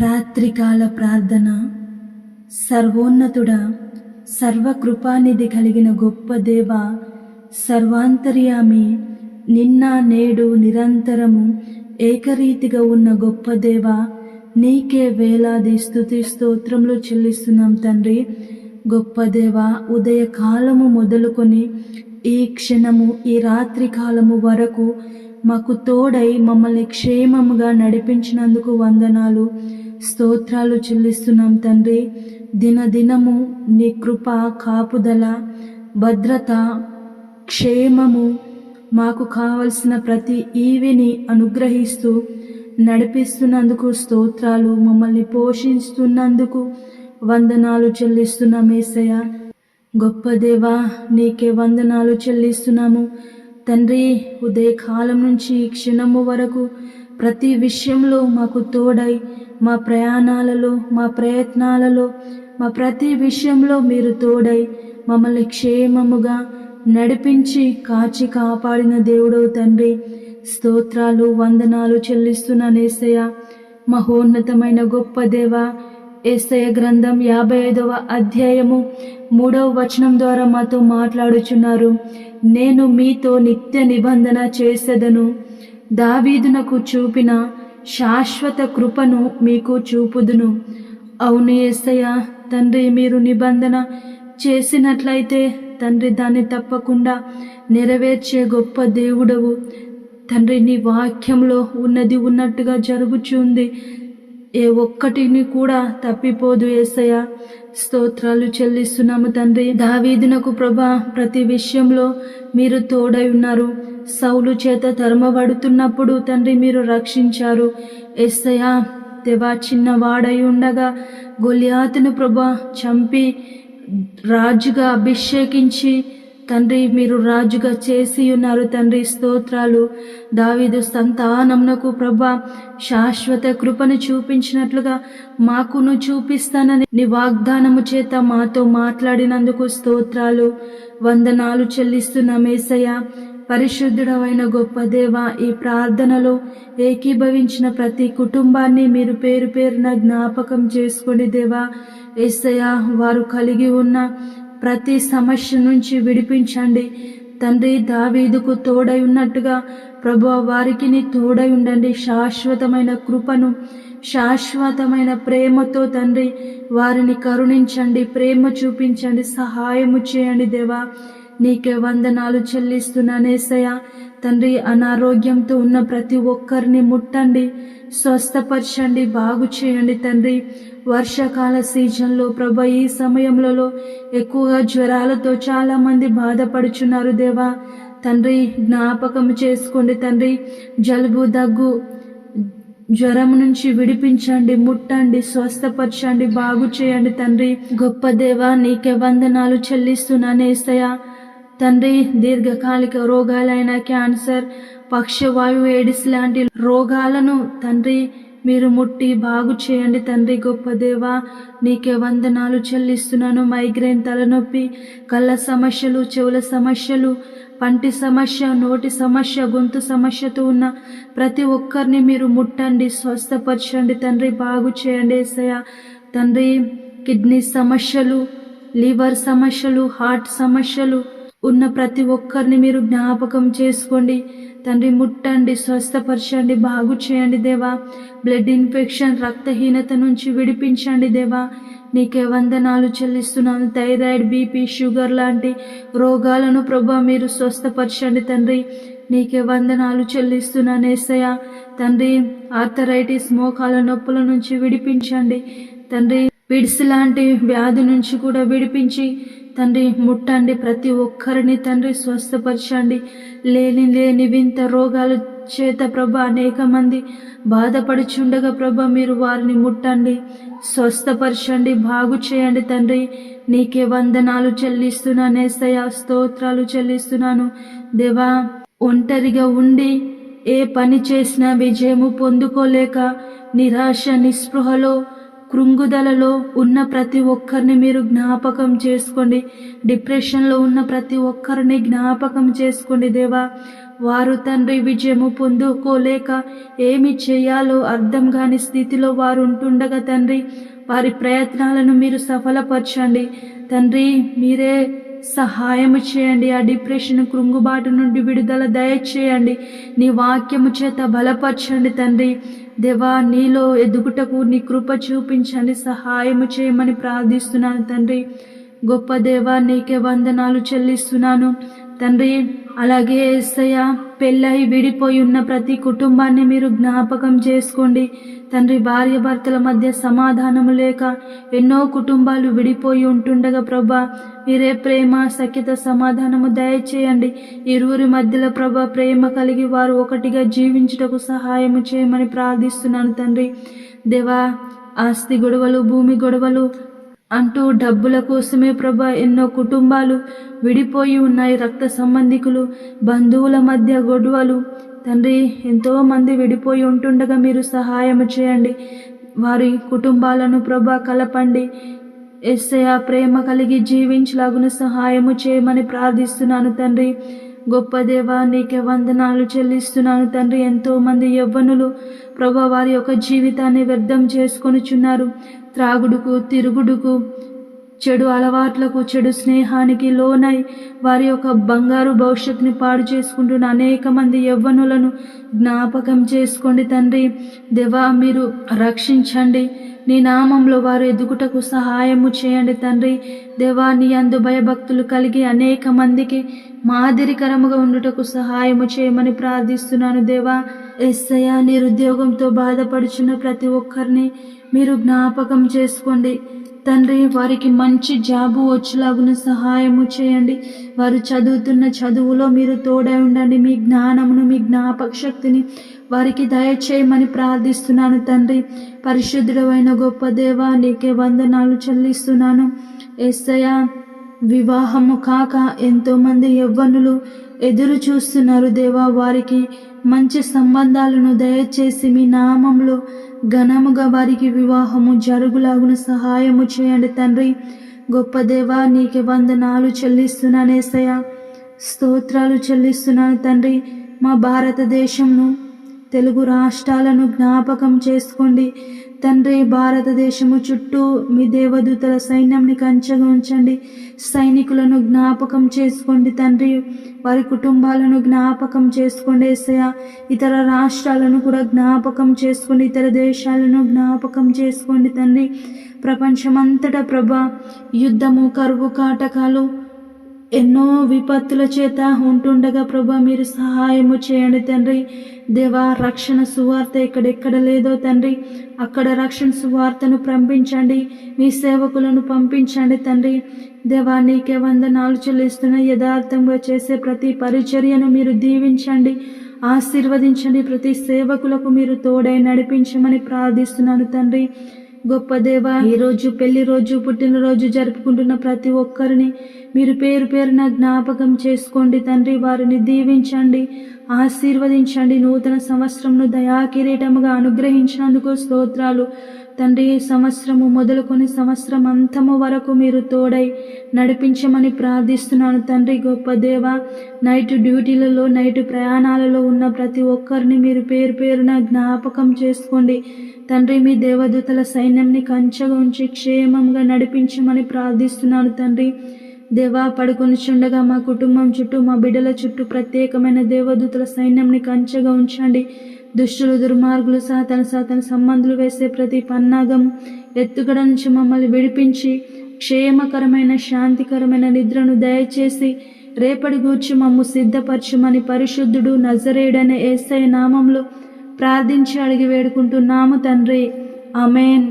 రాత్రికాల ప్రార్థన. సర్వోన్నతుడ సర్వకృపానిధి కలిగిన గొప్ప దేవ సర్వాంతర్యామి నిన్న నేడు నిరంతరము ఏకరీతిగా ఉన్న గొప్ప దేవ నీకే వేలాది స్థుతి స్తోత్రములు చెల్లిస్తున్నాం తండ్రి. గొప్ప దేవ ఉదయకాలము మొదలుకొని ఈ క్షణము ఈ రాత్రి కాలము వరకు మాకు తోడై మమ్మల్ని క్షేమముగా నడిపించినందుకు వందనాలు. స్తోత్రాలు చెల్లిస్తున్నాం తండ్రి. దినదినము నీ కృప కాపుదల భద్రత క్షేమము మాకు కావలసిన ప్రతి ఈవిని అనుగ్రహిస్తూ నడిపిస్తున్నందుకు స్తోత్రాలు మమ్మల్ని పోషిస్తున్నందుకు వందనాలు చెల్లిస్తున్నాం ఏసయ్య. గొప్ప దేవా నీకే వందనాలు చెల్లిస్తున్నాము. తండ్రి ఉదయకాలం నుంచి క్షణము వరకు ప్రతి విషయంలో మాకు తోడై మా ప్రయాణాలలో మా ప్రయత్నాలలో మా ప్రతి విషయంలో మీరు తోడై మమ్మల్ని క్షేమముగా నడిపించి కాచి కాపాడిన దేవుడవు తండ్రి. స్తోత్రాలు వందనాలు చెల్లిస్తున్నాను ఏసయ్య. మహోన్నతమైన గొప్ప దేవ ఏసయ గ్రంథం యాభై ఐదవ అధ్యాయము మూడవ వచనం ద్వారా మాతో మాట్లాడుచున్నారు. నేను మీతో నిత్య నిబంధన చేసేదను. దావీదునకు చూపిన శాశ్వత కృపను మీకు చూపుదును. అవును ఏసయ్య తండ్రి మీరు నిబంధన చేసినట్లయితే తండ్రి దాన్ని తప్పకుండా నెరవేర్చే గొప్ప దేవుడవు. తండ్రి నీ వాక్యంలో ఉన్నది ఉన్నట్టుగా జరుగుచుంది ఏ ఒక్కటిని కూడా తప్పిపోదు ఏసయ్య. స్తోత్రాలు చెల్లిస్తున్నాము తండ్రి. దావీదునకు ప్రభా ప్రతి విషయంలో మీరు తోడై ఉన్నారు. సౌలు చేత తరుమబడుతున్నప్పుడు తండ్రి మీరు రక్షించారు. ఎస్సయా తెవా చిన్నవాడై ఉండగా గొలియాతును ప్రభా చంపి రాజుగా అభిషేకించి తండ్రి మీరు రాజుగా చేసి ఉన్నారు. తండ్రి స్తోత్రాలు. దావీదు సంతానమునకు ప్రభా శాశ్వత కృపను చూపించినట్లుగా మాకును చూపిస్తానని నీ వాగ్దానము చేత మాతో మాట్లాడినందుకు స్తోత్రాలు. వందనాలు చెల్లిస్తున్నామేసయ్య పరిశుద్ధుడమైన గొప్ప దేవ ఈ ప్రార్థనలో ఏకీభవించిన ప్రతి కుటుంబాన్ని మీరు పేరు పేరున జ్ఞాపకం చేసుకోండి దేవా ఏసయ వారు కలిగి ఉన్న ప్రతి సమస్య నుంచి విడిపించండి. తండ్రి దావీదుకు తోడై ఉన్నట్టుగా ప్రభు వారికి తోడై ఉండండి. శాశ్వతమైన కృపను శాశ్వతమైన ప్రేమతో తండ్రి వారిని కరుణించండి ప్రేమ చూపించండి సహాయము చేయండి దేవా. నీకే వందనాలు చెల్లిస్తున్నానేసయ్యా తండ్రి అనారోగ్యంతో ఉన్న ప్రతి ఒక్కరిని ముట్టండి స్వస్థపరచండి బాగు చేయండి తండ్రి. వర్షాకాల సీజన్లో ప్రభ ఈ సమయంలో ఎక్కువగా జ్వరాలతో చాలామంది బాధపడుచున్నారు దేవా. తండ్రి జ్ఞాపకం చేసుకోండి తండ్రి. జలుబు దగ్గు జ్వరం నుంచి విడిపించండి ముట్టండి స్వస్థపరచండి బాగు చేయండి తండ్రి. గొప్ప దేవా నీకే వందనాలు చెల్లిస్తున్నాను తండ్రి దీర్ఘకాలిక రోగాలైన క్యాన్సర్ పక్షవాయు ఎయిడ్స్ లాంటి రోగాలను తండ్రి మీరు ముట్టి బాగు చేయండి తండ్రి గొప్ప దేవా. నీకే వందనాలు చెల్లిస్తున్నాను. మైగ్రేన్ తలనొప్పి కళ్ళ సమస్యలు చెవుల సమస్యలు పంటి సమస్య నోటి సమస్య గొంతు సమస్యతో ఉన్న ప్రతి ఒక్కరిని మీరు ముట్టండి స్వస్థపరచండి తండ్రి బాగు చేయండి ఏసయ తండ్రి కిడ్నీ సమస్యలు లివర్ సమస్యలు హార్ట్ సమస్యలు ఉన్న ప్రతి ఒక్కరిని మీరు జ్ఞాపకం చేసుకోండి. తండ్రి ముట్టండి స్వస్థపరచండి బాగు చేయండి దేవా. బ్లడ్ ఇన్ఫెక్షన్ రక్తహీనత నుంచి విడిపించండి దేవా. నీకే వందనాలు చెల్లిస్తున్నాను. థైరాయిడ్ బీపీ షుగర్ లాంటి రోగాలను ప్రభా మీరు స్వస్థపరచండి తండ్రి. నీకే వందనాలు చెల్లిస్తున్నాను ఏసయ తండ్రి ఆర్థరైటిస్ మోకాల నొప్పుల నుంచి విడిపించండి. తండ్రి పిడ్స్ లాంటి వ్యాధి నుంచి కూడా విడిపించి తండ్రి ముట్టండి ప్రతి ఒక్కరిని తండ్రి స్వస్థపరచండి. లేని లేని వింత రోగాలు చేత ప్రభ అనేక మంది బాధపడుచుండగా ప్రభ మీరు వారిని ముట్టండి స్వస్థపరచండి బాగు చేయండి తండ్రి. నీకే వందనాలు చెల్లిస్తున్నాను ఏసయ స్తోత్రాలు చెల్లిస్తున్నాను. దేవా ఒంటరిగా ఉండి ఏ పని చేసినా విజయము పొందుకోలేక నిరాశ నిస్పృహలో కృంగుదలలో ఉన్న ప్రతి ఒక్కరిని మీరు జ్ఞాపకం చేసుకోండి. డిప్రెషన్లో ఉన్న ప్రతి ఒక్కరిని జ్ఞాపకం చేసుకోండి దేవా. వారు తండ్రి విజయము పొందుకోలేక ఏమి చేయాలో అర్థం కాని స్థితిలో వారు ఉంటుండగా తండ్రి వారి ప్రయత్నాలను మీరు సఫలపరచండి. తండ్రి మీరే సహాయము చేయండి. ఆ డిప్రెషన్ కృంగుబాటు నుండి విడుదల దయచేయండి. నీ వాక్యము చేత బలపరచండి తండ్రి. దేవా నీలో ఎదుగుటకు నీ కృప చూపించండి. సహాయము చేయమని ప్రార్థిస్తున్నాను తండ్రి. గొప్ప దేవా నీకే వందనాలు చెల్లిస్తున్నాను. తండ్రి అలాగే ఏసయ్య పెళ్ళై విడిపోయి ఉన్న ప్రతి కుటుంబాన్ని మీరు జ్ఞాపకం చేసుకోండి. తండ్రి భార్య భర్తల మధ్య సమాధానము లేక ఎన్నో కుటుంబాలు విడిపోయి ఉంటుండగా ప్రభా మీరే ప్రేమ సఖ్యత సమాధానము దయచేయండి. ఇరువురి మధ్యలో ప్రభా ప్రేమ కలిగి వారు ఒకటిగా జీవించుటకు సహాయము చేయమని ప్రార్థిస్తున్నాను తండ్రి. దేవా ఆస్తి గొడవలు భూమి గొడవలు అంటూ డబ్బుల కోసమే ప్రభా ఎన్నో కుటుంబాలు విడిపోయి ఉన్నాయి. రక్త సంబంధికులు బంధువుల మధ్య గొడవలు. తండ్రి ఎంతో మంది విడిపోయి ఉంటుండగా మీరు సహాయం చేయండి. వారి కుటుంబాలను ప్రభా కలపండి. ఎస్ఐ ప్రేమ కలిగి జీవించలాగున సహాయము చేయమని ప్రార్థిస్తున్నాను తండ్రి. గొప్ప దేవా నీకే వందనాలు చెల్లిస్తున్నాను తండ్రి. ఎంతో మంది యవ్వనులు ప్రభా వారి యొక్క జీవితాన్ని వ్యర్థం చేసుకొనిచున్నారు. త్రాగుడుకు తిరుగుడుకు చెడు అలవాట్లకు చెడు స్నేహానికి లోనై వారి యొక్క బంగారు భవిష్యత్తుని పాడు చేసుకుంటున్న అనేక మంది యవ్వనులను జ్ఞాపకం చేసుకోండి తండ్రి. దేవా మీరు రక్షించండి. నీ నామంలో వారు ఎదుగుటకు సహాయము చేయండి తండ్రి. దేవా నీ అందు భయభక్తులు కలిగి అనేక మందికి మాదిరికరముగా ఉండుటకు సహాయము చేయమని ప్రార్థిస్తున్నాను దేవా. ఎస్సయ నిరుద్యోగంతో బాధపడుచున్న ప్రతి ఒక్కరిని మీరు జ్ఞాపకం చేసుకోండి. తండ్రి వారికి మంచి జాబు వచ్చేలాగున సహాయము చేయండి. వారు చదువుతున్న చదువులో మీరు తోడై ఉండండి. మీ జ్ఞానమును మీ జ్ఞాపక శక్తిని వారికి దయచేయమని ప్రార్థిస్తున్నాను తండ్రి. పరిశుద్ధుడమైన గొప్ప దేవ నీకే వందనాలు చెల్లిస్తున్నాను. ఎస్సయ వివాహము కాక ఎంతోమంది యవ్వనులు ఎదురు చూస్తున్నారు దేవా వారికి మంచి సంబంధాలను దయచేసి మీ నామంలో ఘనముగా వారికి వివాహము జరుగులాగున సహాయము చేయండి తండ్రి. గొప్ప దేవా నీకు వందనాలు చెల్లిస్తున్నాను స్తోత్రాలు చెల్లిస్తున్నాను తండ్రి. మా భారతదేశంను తెలుగు రాష్ట్రాలను జ్ఞాపకం చేసుకోండి. తండ్రి భారతదేశము చుట్టూ మీ దేవదూతల సైన్యంని కంచగా ఉంచండి. సైనికులను జ్ఞాపకం చేసుకోండి తండ్రి. వారి కుటుంబాలను జ్ఞాపకం చేసుకోండి ఏసయ ఇతర రాష్ట్రాలను కూడా జ్ఞాపకం చేసుకోండి. ఇతర దేశాలను జ్ఞాపకం చేసుకోండి తండ్రి. ప్రపంచమంతటా ప్రభ యుద్ధము కరువు కాటకాలు ఎన్నో విపత్తుల చేత ఉంటుండగా ప్రభా మీరు సహాయము చేయండి తండ్రి. దేవా రక్షణ సువార్త ఎక్కడెక్కడ లేదో తండ్రి అక్కడ రక్షణ సువార్తను పంపించండి మీ సేవకులను పంపించండి తండ్రి. దేవా నీకే వందనాలు చెల్లిస్తున్న యథార్థంగా చేసే ప్రతి పరిచర్యను మీరు దీవించండి. ఆశీర్వదించండి. ప్రతి సేవకులకు మీరు తోడై నడిపించమని ప్రార్థిస్తున్నాను తండ్రి. గొప్ప దేవ ఈ రోజు పెళ్ళి రోజు పుట్టినరోజు జరుపుకుంటున్న ప్రతి ఒక్కరిని మీరు పేరు పేరున జ్ఞాపకం చేసుకోండి. తండ్రి వారిని దీవించండి ఆశీర్వదించండి. నూతన సంవత్సరంను దయాకిరీటముగా అనుగ్రహించినందుకు స్తోత్రాలు. తండ్రి ఈ సంవత్సరము మొదలుకొని సంవత్సరం అంతము వరకు మీరు తోడై నడిపించమని ప్రార్థిస్తున్నాను తండ్రి. గొప్ప దేవ నైట్ డ్యూటీలలో నైట్ ప్రయాణాలలో ఉన్న ప్రతి ఒక్కరిని మీరు పేరు పేరున జ్ఞాపకం చేసుకోండి. తండ్రి మీ దేవదూతల సైన్యంని కంచగా ఉంచి క్షేమంగా నడిపించమని ప్రార్థిస్తున్నాను తండ్రి. దేవా పడుకొని చుండగా మా కుటుంబం చుట్టూ మా బిడ్డల చుట్టూ ప్రత్యేకమైన దేవదూతల సైన్యంని కంచగా ఉంచండి. దుష్టులు దుర్మార్గులు సాతన సాతన సంబంధులు వేసే ప్రతి పన్నాగం ఎత్తుగడ నుంచి మమ్మల్ని విడిపించి క్షేమకరమైన శాంతికరమైన నిద్రను దయచేసి రేపటి గూర్చి మమ్ము సిద్ధపరచమని పరిశుద్ధుడు నజరేయుడనే ఏసై నామంలో ప్రార్థించి అడిగి వేడుకుంటున్నాము తండ్రి. అమేన్